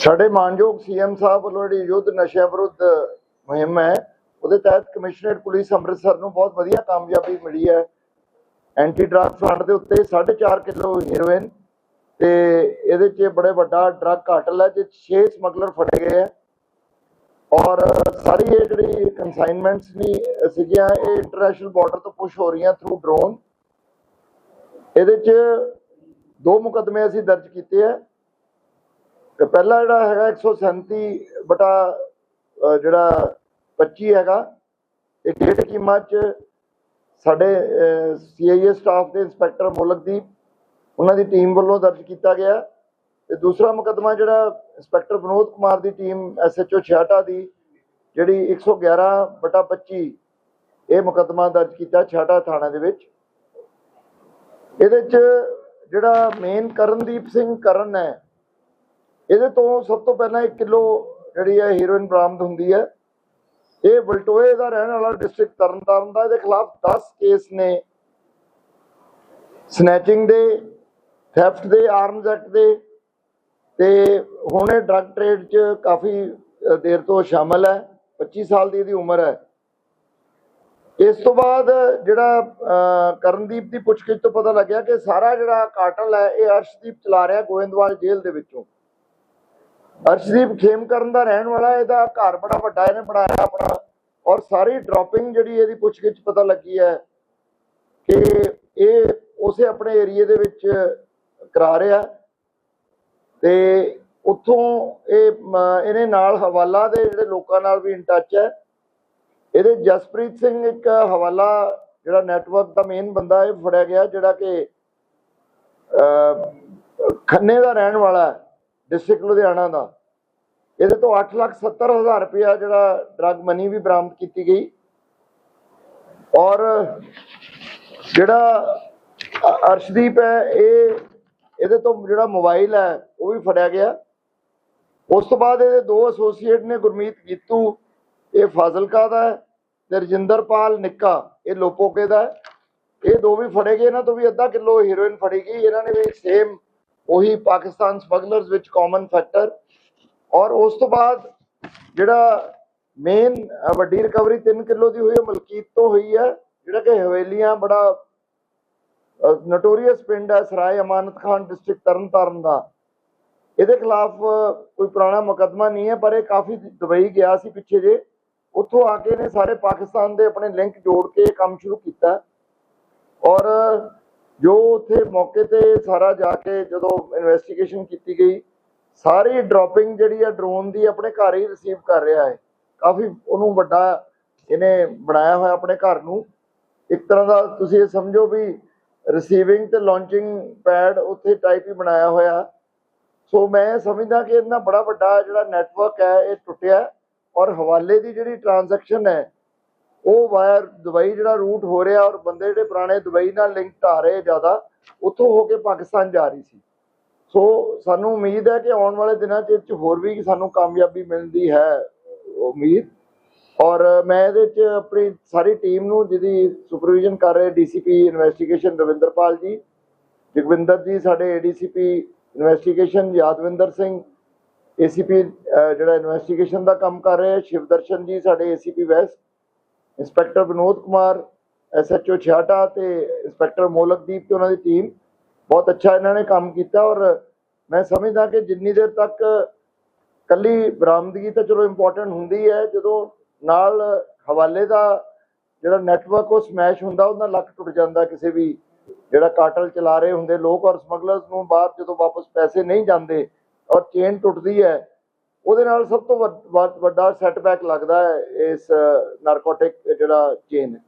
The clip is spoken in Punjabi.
ਸਾਡੇ ਮਾਨਯੋਗ ਸੀਐਮ ਸਾਹਿਬ ਵੱਲੋਂ ਜਿਹੜੀ ਯੁੱਧ ਨਸ਼ਿਆਂ ਵਿਰੁੱਧ ਮੁਹਿੰਮ ਹੈ, ਉਹਦੇ ਤਹਿਤ ਕਮਿਸ਼ਨਰੇਟ ਪੁਲਿਸ ਅੰਮ੍ਰਿਤਸਰ ਨੂੰ ਬਹੁਤ ਵਧੀਆ ਕਾਮਯਾਬੀ ਮਿਲੀ ਹੈ। ਐਂਟੀ ਡਰੱਗ ਫਰੰਟ ਦੇ ਉੱਤੇ 4.5 ਕਿਲੋ ਹੀਰੋਇਨ ਤੇ ਇਹਦੇ 'ਚ ਬੜੇ ਵੱਡਾ ਡਰੱਗ ਕਾਟਲ ਹੈ ਜਿਸ 'ਚ 6 ਸਮਗਲਰ ਫੜੇ ਗਏ ਹੈ। ਔਰ ਸਾਰੀ ਇਹ ਜਿਹੜੀ ਕਨਸਾਈਨਮੈਂਟਸ ਨਹੀਂ ਸੀਗੀਆਂ, ਇਹ ਇੰਟਰਨੈਸ਼ਨਲ ਬਾਰਡਰ ਤੋਂ ਪੁਸ਼ ਹੋ ਰਹੀਆਂ ਥਰੂ ਡਰੋਨ ਇਹਦੇ 'ਚ ਦੋ ਮੁਕੱਦਮੇ ਅਸੀਂ ਦਰਜ ਕੀਤੇ ਹੈ। ਤੇ ਪਹਿਲਾ ਜਿਹੜਾ ਹੈਗਾ 137 ਬਟਾ ਜਿਹੜਾ 25 ਹੈਗਾ, ਇਹ ਗੇਟ ਕੀਮਾ ਚ ਸਾਡੇ ਸੀਆਈਏ ਸਟਾਫ ਦੇ ਇੰਸਪੈਕਟਰ ਮੁਲਕਦੀਪ, ਉਹਨਾਂ ਦੀ ਟੀਮ ਵੱਲੋਂ ਦਰਜ ਕੀਤਾ ਗਿਆ। ਤੇ ਦੂਸਰਾ ਮੁਕੱਦਮਾ ਜਿਹੜਾ ਇੰਸਪੈਕਟਰ ਵਿਨੋਦ ਕੁਮਾਰ ਦੀ ਟੀਮ ਐਸਐਚਓ ਛਿਆਟਾ ਦੀ, ਜਿਹੜੀ 111 ਬਟਾ 25 ਇਹ ਮੁਕੱਦਮਾ ਦਰਜ ਕੀਤਾ ਛਿਆਟਾ ਥਾਣੇ ਦੇ ਵਿੱਚ। ਇਹਦੇ ਚ ਜਿਹੜਾ ਮੇਨ ਕਰਨਦੀਪ ਸਿੰਘ ਕਰਨ ਹੈ ਇਹਦੇ ਤੋਂ ਸਭ ਤੋਂ ਪਹਿਲਾਂ 1 ਕਿਲੋ ਜਿਹੜੀ ਹੈ ਹੀਰੋਇਨ ਬਰਾਮਦ ਹੁੰਦੀ ਹੈ। ਇਹ ਬਲਟੋਏ ਦਾ ਰਹਿਣ ਵਾਲਾ ਡਿਸਟ੍ਰਿਕਟ ਤਰਨਤਾਰਨ ਦਾ, ਇਹਦੇ ਖਿਲਾਫ 10 ਕੇਸ ਨੇ। ਸਨੈਚਿੰਗ ਦੇ ਥੈਫਟ ਦੇ ਆਰਮਸ ਐਕਟ ਦੇ ਤੇ ਹੁਣ ਇਹ ਡਰੱਗ ਟ੍ਰੇਡ 'ਚ ਕਾਫੀ ਦੇਰ ਤੋਂ ਸ਼ਾਮਲ ਹੈ 25 ਸਾਲ ਦੀ ਇਹਦੀ ਉਮਰ ਹੈ। ਇਸ ਤੋਂ ਬਾਅਦ ਜਿਹੜਾ ਕਰਨਦੀਪ ਦੀ ਪੁੱਛਗਿੱਛ ਤੋਂ ਪਤਾ ਲੱਗਿਆ ਕਿ ਸਾਰਾ ਜਿਹੜਾ ਕਾਟਲ ਹੈ, ਇਹ ਅਰਸ਼ਦੀਪ ਚਲਾ ਰਿਹਾ ਗੋਇੰਦਵਾਲ ਜੇਲ੍ਹ ਦੇ ਵਿੱਚੋਂ। ਅਰਸ਼ਦੀਪ ਖੇਮਕਰਨ ਦਾ ਰਹਿਣ ਵਾਲਾ, ਇਹਦਾ ਘਰ ਬੜਾ ਵੱਡਾ ਇਹਨੇ ਬਣਾਇਆ ਆਪਣਾ। ਔਰ ਸਾਰੀ ਡ੍ਰੌਪਿੰਗ ਜਿਹੜੀ ਇਹਦੀ ਪੁੱਛਗਿੱਛ ਪਤਾ ਲੱਗੀ ਹੈ ਕਿ ਇਹ ਉਸੇ ਆਪਣੇ ਏਰੀਏ ਦੇ ਵਿੱਚ ਕਰਾ ਰਿਹਾ। ਤੇ ਉੱਥੋਂ ਇਹ ਇਹਨੇ ਨਾਲ ਹਵਾਲਾ ਦੇ ਜਿਹੜੇ ਲੋਕਾਂ ਨਾਲ ਵੀ ਇਨ ਟੱਚ ਹੈ। ਇਹਦੇ ਜਸਪ੍ਰੀਤ ਸਿੰਘ ਇੱਕ ਹਵਾਲਾ ਜਿਹੜਾ ਨੈਟਵਰਕ ਦਾ ਮੇਨ ਬੰਦਾ ਇਹ ਫੜਿਆ ਗਿਆ, ਜਿਹੜਾ ਕਿ ਖੰਨੇ ਦਾ ਰਹਿਣ ਵਾਲਾ ਹੈ। ਡਿਸਟ੍ਰਿਕਟ ਲੁਧਿਆਣਾ ਦਾ। ਇਹਦੇ ਤੋਂ 8 ਲੱਖ 70 ਹਜ਼ਾਰ ਰੁਪਇਆ ਜਿਹੜਾ ਡਰਗ ਮਨੀ ਵੀ ਬਰਾਮਦ ਕੀਤੀ ਗਈ। ਔਰ ਜਿਹੜਾ ਅਰਸ਼ਦੀਪ ਹੈ, ਇਹ ਇਹਦੇ ਤੋਂ ਜਿਹੜਾ ਮੋਬਾਈਲ ਹੈ, ਉਹ ਵੀ ਫੜਿਆ ਗਿਆ। ਉਸ ਤੋਂ ਬਾਅਦ ਇਹਦੇ ਦੋ ਐਸੋਸੀਏਟ ਨੇ, ਗੁਰਮੀਤ ਗੀਤੂ ਇਹ ਫਾਜ਼ਿਲਕਾ ਦਾ ਹੈ, ਤੇ ਰਜਿੰਦਰਪਾਲ ਨਿੱਕਾ, ਇਹ ਲੋਪੋਕੇ ਦਾ ਹੈ। ਇਹ ਦੋ ਵੀ ਫੜੇ ਗਏ, ਇਹਨਾਂ ਤੋਂ ਵੀ ਅੱਧਾ ਕਿਲੋ ਹੀਰੋਇਨ ਫੜੀ ਗਈ। ਇਹਨਾਂ ਨੇ ਵੀ ਸੇਮ ਉਹੀ ਪਾਕਿਸਤਾਨ ਸਮਗਲਰਸ ਵਿੱਚ ਕਾਮਨ ਫੈਕਟਰ ਔਰ ਉਸ ਤੋਂ ਬਾਅਦ ਜਿਹੜਾ ਮੇਨ ਵੱਡੀ ਰਿਕਵਰੀ 3 ਕਿਲੋ ਦੀ ਹੋਈ ਹੈ, ਮਲਕੀਤ ਤੋਂ ਹੋਈ ਹੈ, ਜਿਹੜਾ ਕਿ ਹਵੇਲੀਆਂ ਬੜਾ ਨੋਟੋਰੀਅਸ ਪਿੰਡ ਹੈ, ਸਰਾਏ ਅਮਾਨਤ ਖਾਨ ਡਿਸਟ੍ਰਿਕਟ ਤਰਨਤਾਰਨ ਦਾ। ਇਹਦੇ ਖਿਲਾਫ ਕੋਈ ਪੁਰਾਣਾ ਮੁਕੱਦਮਾ ਨਹੀਂ ਹੈ, ਪਰ ਇਹ ਕਾਫੀ ਦੁਬਈ ਗਿਆ ਸੀ ਪਿੱਛੇ ਜੇ। ਉੱਥੋਂ ਆ ਕੇ ਨੇ ਸਾਰੇ ਪਾਕਿਸਤਾਨ ਦੇ ਆਪਣੇ ਲਿੰਕ ਜੋੜ ਕੇ ਇਹ ਕੰਮ ਸ਼ੁਰੂ ਕੀਤਾ। ਔਰ ਜੋ ਉੱਥੇ ਮੌਕੇ ਤੇ ਸਾਰਾ ਜਾ ਕੇ ਜਦੋਂ ਇਨਵੈਸਟੀਗੇਸ਼ਨ ਕੀਤੀ ਗਈ, ਸਾਰੀ ਡ੍ਰੌਪਿੰਗ ਜਿਹੜੀ ਆ ਡਰੋਨ ਦੀ ਆਪਣੇ ਘਰ ਹੀ ਰਿਸੀਵ ਕਰ ਰਿਹਾ ਹੈ। ਕਾਫੀ ਉਹਨੂੰ ਵੱਡਾ ਇਹਨੇ ਬਣਾਇਆ ਹੋਇਆ ਆਪਣੇ ਘਰ ਨੂੰ। ਇੱਕ ਤਰ੍ਹਾਂ ਦਾ ਤੁਸੀਂ ਇਹ ਸਮਝੋ ਵੀ ਰਿਸੀਵਿੰਗ ਤੇ ਲਾਂਚਿੰਗ ਪੈਡ ਉੱਥੇ ਟਾਈਪ ਹੀ ਬਣਾਇਆ ਹੋਇਆ। ਸੋ ਮੈਂ ਸਮਝਦਾ ਕਿ ਇਹਨਾਂ ਬੜਾ ਵੱਡਾ ਜਿਹੜਾ ਨੈਟਵਰਕ ਹੈ, ਇਹ ਟੁੱਟਿਆ। ਔਰ ਹਵਾਲੇ ਦੀ ਜਿਹੜੀ ਟ੍ਰਾਂਜੈਕਸ਼ਨ ਹੈ ਉਹ ਵਾਇਰ ਦੁਬਈ ਜਿਹੜਾ ਰੂਟ ਹੋ ਰਿਹਾ ਔਰ ਬੰਦੇ ਜਿਹੜੇ ਪੁਰਾਣੇ ਦੁਬਈ ਨਾਲ ਲਿੰਕਡ ਆ ਰਹੇ ਜ਼ਿਆਦਾ, ਉੱਥੋਂ ਹੋ ਕੇ ਪਾਕਿਸਤਾਨ ਜਾ ਰਹੀ ਸੀ। ਸੋ ਸਾਨੂੰ ਉਮੀਦ ਹੈ ਕਿ ਆਉਣ ਵਾਲੇ ਦਿਨਾਂ 'ਚ ਹੋਰ ਵੀ ਸਾਨੂੰ ਕਾਮਯਾਬੀ ਮਿਲਦੀ ਹੈ, ਉਮੀਦ। ਔਰ ਮੈਂ ਇਹਦੇ 'ਚ ਆਪਣੀ ਸਾਰੀ ਟੀਮ ਨੂੰ ਜਿਹਦੀ ਸੁਪਰਵਿਜ਼ਨ ਕਰ ਰਹੇ ਡੀਸੀਪੀ ਇਨਵੈਸਟੀਗੇਸ਼ਨ ਰਵਿੰਦਰਪਾਲ ਜੀ, ਜਗਵਿੰਦਰ ਜੀ, ਸਾਡੇ ADCP investigation Yadwinder Singh ACP ਜਿਹੜਾ ਇਨਵੈਸਟੀਗੇਸ਼ਨ ਦਾ ਕੰਮ ਕਰ ਰਹੇ ਸ਼ਿਵਦਰਸ਼ਨ ਜੀ, ਸਾਡੇ ACP west inspector Vinod Kumar, SHO Chheharta ਤੇ ਇੰਸਪੈਕਟਰ ਮੋਲਕਦੀਪ ਤੇ ਉਹਨਾਂ ਦੀ ਟੀਮ ਬਹੁਤ ਅੱਛਾ ਇਹਨਾਂ ਨੇ ਕੰਮ ਕੀਤਾ ਔਰ ਮੈਂ ਸਮਝਦਾ ਕਿ ਜਿੰਨੀ ਦੇਰ ਤੱਕ ਕੱਲੀ ਬਰਾਮਦਗੀ ਤਾਂ ਚਲੋ ਇੰਪੋਰਟੈਂਟ ਹੁੰਦੀ ਹੈ, ਜਦੋਂ ਨਾਲ ਹਵਾਲੇ ਦਾ ਜਿਹੜਾ ਨੈਟਵਰਕ ਉਹ ਸਮੈਸ਼ ਹੁੰਦਾ, ਉਹਦਾ ਲੱਕ ਟੁੱਟ ਜਾਂਦਾ ਕਿਸੇ ਵੀ ਜਿਹੜਾ ਕਾਟਲ ਚਲਾ ਰਹੇ ਹੁੰਦੇ ਲੋਕ ਔਰ ਸਮਗਲਰਸ ਨੂੰ ਬਾਅਦ ਜਦੋਂ ਵਾਪਸ ਪੈਸੇ ਨਹੀਂ ਜਾਂਦੇ ਔਰ ਚੇਨ ਟੁੱਟਦੀ ਹੈ ਉਹਦੇ ਨਾਲ ਸਭ ਤੋਂ ਵੱਡ- ਵੱਡਾ ਸੈਟਬੈਕ ਲੱਗਦਾ ਹੈ ਇਸ ਨਾਰਕੋਟਿਕ ਜਿਹੜਾ ਚੇਨ